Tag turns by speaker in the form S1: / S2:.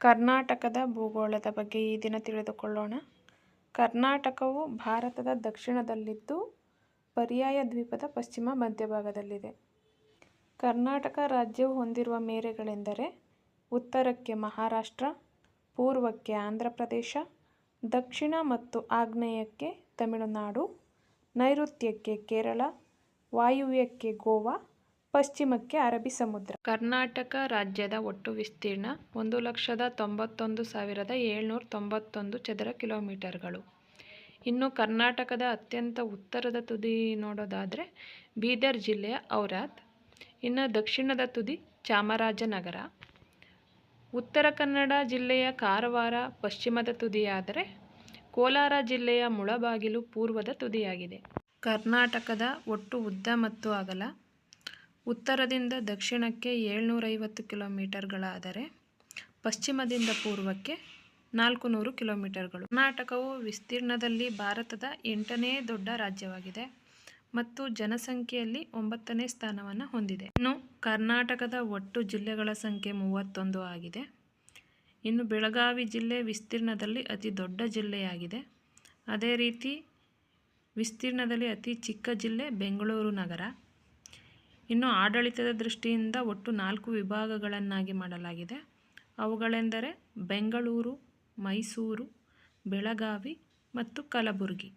S1: ಕರ್ನಾಟಕದ ಭೂಗೋಳದ ಬಗ್ಗೆ ಈ ದಿನ ತಿಳಿದುಕೊಳ್ಳೋಣ. ಕರ್ನಾಟಕವು ಭಾರತದ ದಕ್ಷಿಣದಲ್ಲಿದ್ದು, ಪರ್ಯಾಯ ದ್ವೀಪದ ಪಶ್ಚಿಮ ಮಧ್ಯಭಾಗದಲ್ಲಿದೆ. ಕರ್ನಾಟಕ ರಾಜ್ಯವು ಹೊಂದಿರುವ ಮೇರೆಗಳೆಂದರೆ ಉತ್ತರಕ್ಕೆ ಮಹಾರಾಷ್ಟ್ರ, ಪೂರ್ವಕ್ಕೆ ಆಂಧ್ರ ಪ್ರದೇಶ ದಕ್ಷಿಣ ಮತ್ತು ಆಗ್ನೇಯಕ್ಕೆ ತಮಿಳುನಾಡು, ನೈಋತ್ಯಕ್ಕೆ ಕೇರಳ, ವಾಯುವ್ಯಕ್ಕೆ ಗೋವಾ ಪಶ್ಚಿಮಕ್ಕೆ ಅರಬ್ಬಿ ಸಮುದ್ರ. ಕರ್ನಾಟಕ ರಾಜ್ಯದ ಒಟ್ಟು ವಿಸ್ತೀರ್ಣ ಒಂದು ಲಕ್ಷದ ತೊಂಬತ್ತೊಂದು ಸಾವಿರದ ಏಳ್ನೂರ ತೊಂಬತ್ತೊಂದು ಚದರ ಕಿಲೋಮೀಟರ್ಗಳು. ಇನ್ನು ಕರ್ನಾಟಕದ ಅತ್ಯಂತ ಉತ್ತರದ ತುದಿ ನೋಡೋದಾದರೆ ಬೀದರ್ ಜಿಲ್ಲೆಯ ಔರಾದ್, ಇನ್ನು ದಕ್ಷಿಣದ ತುದಿ ಚಾಮರಾಜನಗರ. ಉತ್ತರ ಕನ್ನಡ ಜಿಲ್ಲೆಯ ಕಾರವಾರ ಪಶ್ಚಿಮದ ತುದಿಯಾದರೆ ಕೋಲಾರ ಜಿಲ್ಲೆಯ ಮುಳಬಾಗಿಲು ಪೂರ್ವದ ತುದಿಯಾಗಿದೆ. ಕರ್ನಾಟಕದ ಒಟ್ಟು ಉದ್ದ ಮತ್ತು ಅಗಲ ಉತ್ತರದಿಂದ ದಕ್ಷಿಣಕ್ಕೆ ಏಳ್ನೂರೈವತ್ತು ಕಿಲೋಮೀಟರ್ಗಳಾದರೆ ಪಶ್ಚಿಮದಿಂದ ಪೂರ್ವಕ್ಕೆ ನಾಲ್ಕು ನೂರು ಕಿಲೋಮೀಟರ್ಗಳು. ಕರ್ನಾಟಕವು ವಿಸ್ತೀರ್ಣದಲ್ಲಿ ಭಾರತದ ಎಂಟನೇ ದೊಡ್ಡ ರಾಜ್ಯವಾಗಿದೆ ಮತ್ತು ಜನಸಂಖ್ಯೆಯಲ್ಲಿ ಒಂಬತ್ತನೇ ಸ್ಥಾನವನ್ನು ಹೊಂದಿದೆ. ಇನ್ನು ಕರ್ನಾಟಕದ ಒಟ್ಟು ಜಿಲ್ಲೆಗಳ ಸಂಖ್ಯೆ ಮೂವತ್ತೊಂದು ಆಗಿದೆ. ಇನ್ನು ಬೆಳಗಾವಿ ಜಿಲ್ಲೆ ವಿಸ್ತೀರ್ಣದಲ್ಲಿ ಅತಿ ದೊಡ್ಡ ಜಿಲ್ಲೆಯಾಗಿದೆ. ಅದೇ ರೀತಿ ವಿಸ್ತೀರ್ಣದಲ್ಲಿ ಅತಿ ಚಿಕ್ಕ ಜಿಲ್ಲೆ ಬೆಂಗಳೂರು ನಗರ. ಇನ್ನು ಆಡಳಿತದ ದೃಷ್ಟಿಯಿಂದ ಒಟ್ಟು ನಾಲ್ಕು ವಿಭಾಗಗಳನ್ನಾಗಿ ಮಾಡಲಾಗಿದೆ. ಅವುಗಳೆಂದರೆ ಬೆಂಗಳೂರು ಮೈಸೂರು ಬೆಳಗಾವಿ ಮತ್ತು ಕಲಬುರಗಿ.